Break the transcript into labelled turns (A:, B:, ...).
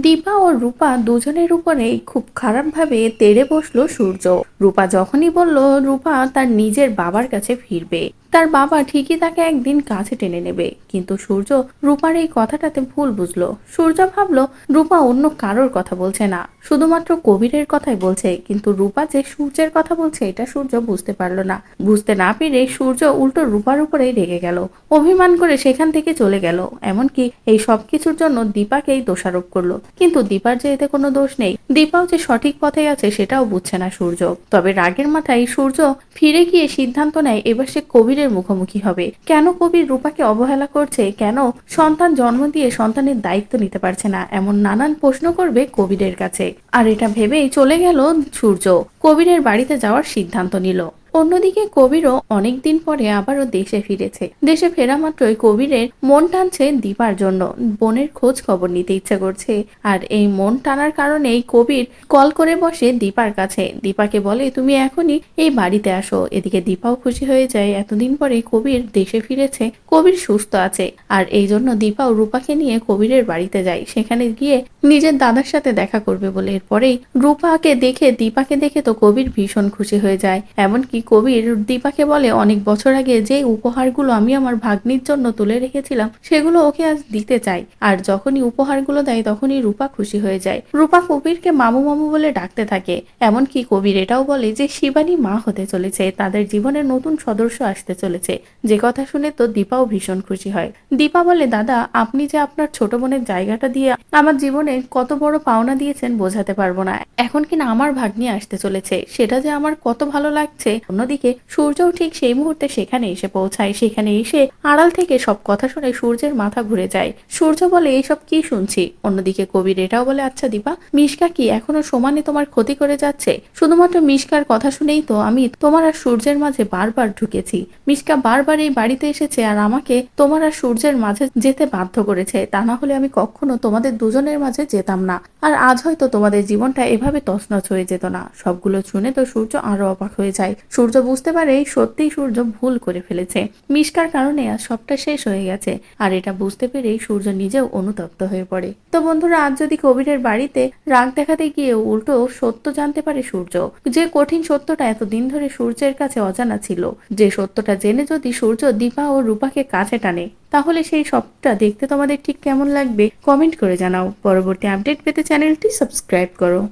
A: দীপা ও রূপা দুজনের উপরেই খুব খারাপভাবে তেড়ে বসল সূর্য। রূপা যখনই বলল, রূপা, তার নিজের বাবার কাছে ফিরবে। তার বাবা ঠিকই তাকে একদিন কাছে টেনে নেবে। কিন্তু সূর্য রূপার এই কথাটাতে ভুল বুঝলো। সূর্য ভাবলো, রূপা অন্য কারোর কথা বলছে না। শুধুমাত্র কবিরের কথাই বলছে। কিন্তু রূপা যে সূর্যের কথা বলছে, এটা সূর্য বুঝতে পারল না। বুঝতে না পেরে সূর্য উল্টো রূপার উপরেই রেগে গেল। অভিমান করে সেখান থেকে চলে গেল। এমনকি এই সব কিছুর জন্য দীপাকেই দোষারোপ করল। কিন্তু দীপার যে এতে কোনো দোষ নেই, দীপাও যে সঠিক পথে আছে সেটাও বুঝছে না সূর্য। তবে রাগের মাথায় সূর্য ফিরে গিয়ে সিদ্ধান্ত নেয় এবার সে কবিরের মুখোমুখি হবে। কেন কবির রূপাকে অবহেলা করছে? কেন সন্তান জন্ম দিয়ে সন্তানের দায়িত্ব নিতে পারছে না? এমন নানান প্রশ্ন করবে কবিরের কাছে। আর এটা ভেবেই চলে গেল সূর্য। কবিরের বাড়িতে যাওয়ার সিদ্ধান্ত নিল। অন্যদিকে কবিরও অনেকদিন পরে আবারও দেশে ফিরেছে। দেশে ফেরা মাত্রই কবিরের মন টানছে দীপার জন্য। বোনের খোঁজ খবর নিতে ইচ্ছা করছে। আর এই মন টানার কারণেই কবির কল করে বসে দীপার কাছে। দীপাকে বলে, তুমি এখনই এই বাড়িতে আসো। এদিকে দীপাও খুশি হয়ে যায়। এতদিন পরে কবির দেশে ফিরেছে। কবির সুস্থ আছে। আর এই জন্য দীপাও রূপাকে নিয়ে কবিরের বাড়িতে যায়। সেখানে গিয়ে নিজের দাদার সাথে দেখা করবে বলে। এরপরেই রূপাকে দেখে, দীপাকে দেখে তো কবির ভীষণ খুশি হয়ে যায়। এমনকি কবির দীপাকে বলে, অনেক বছর আগে যে উপহারগুলো আমি আমার ভাগ্নির জন্য তুলে রেখেছিলাম, সেগুলো ওকে আজ দিতে চাই। আর যখনই উপহারগুলো দেয়, তখনই রূপা খুশি হয়ে যায়। রূপা কবিরকে মামু মামু বলে ডাকতে থাকে। এমনকি কবির এটাও বলে যে, শিবানী মা হতে চলেছে, তাদের জীবনের নতুন সদস্য আসতে চলেছে। যে কথা শুনে তো দীপাও ভীষণ খুশি হয়। দীপা বলে, দাদা, আপনি যে আপনার ছোট বোনের জায়গাটা দিয়ে আমার জীবনে কত বড় পাওনা দিয়েছেন, বোঝাতে পারব না। এখন কিনা আমার ভাগ্নি আসতে চলেছে? সেটা যে আমার কত ভালো লাগছে অন্যদিকে সূর্যও ঠিক সেই মুহূর্তে সেখানে এসে পৌঁছায়। সেখানে এসে আড়াল থেকে সব কথা শুনে সূর্যের মাথা ঘুরে যায়। সূর্য বলে এইসব কি শুনছি? অন্যদিকে কবির এটাও বলে আচ্ছা দীপা, মিশকা কি এখনও সমানে তোমার ক্ষতি করে যাচ্ছে? শুধুমাত্র মিশকার কথা শুনেই তো আমি তোমার আর সূর্যের মাঝে বারবার ঢুকেছি। মিশকা বারবার এই বাড়িতে এসেছে আর আমাকে তোমার আর সূর্যের মাঝে যেতে বাধ্য করেছে। তা না হলে আমি কখনো তোমাদের দুজনের মাঝে যেতাম না। আর আজ হয়তো তোমাদের জীবনটা এভাবে তছনছ হয়ে যেত না। সবগুলো শুনে তো সূর্য আরও অবাক হয়ে যায়। সূর্য বুঝতে পারে সত্যিই সূর্য ভুল করে ফেলেছে। মিশকার কারণে আজ সবটা শেষ হয়ে গেছে, আর এটা বুঝতে পেরেই সূর্য নিজেও অনুতপ্ত হয়ে পড়ে। তো বন্ধুরা, আজ যদি কবিরের বাড়িতে রাগ দেখাতে গিয়ে উল্টো সত্য জানতে পারে সূর্য, যে কঠিন সত্যটা এতদিন ধরে সূর্যের কাছে অজানা ছিল, যে সত্যটা জেনে যদি সূর্য দীপা ও রূপাকে কাছে টানে, তাহলে সেই সবটা দেখতে তোমাদের ঠিক কেমন লাগবে, কমেন্ট করে জানাও। পরবর্তী আপডেট পেতে চ্যানেলটি সাবস্ক্রাইব করো।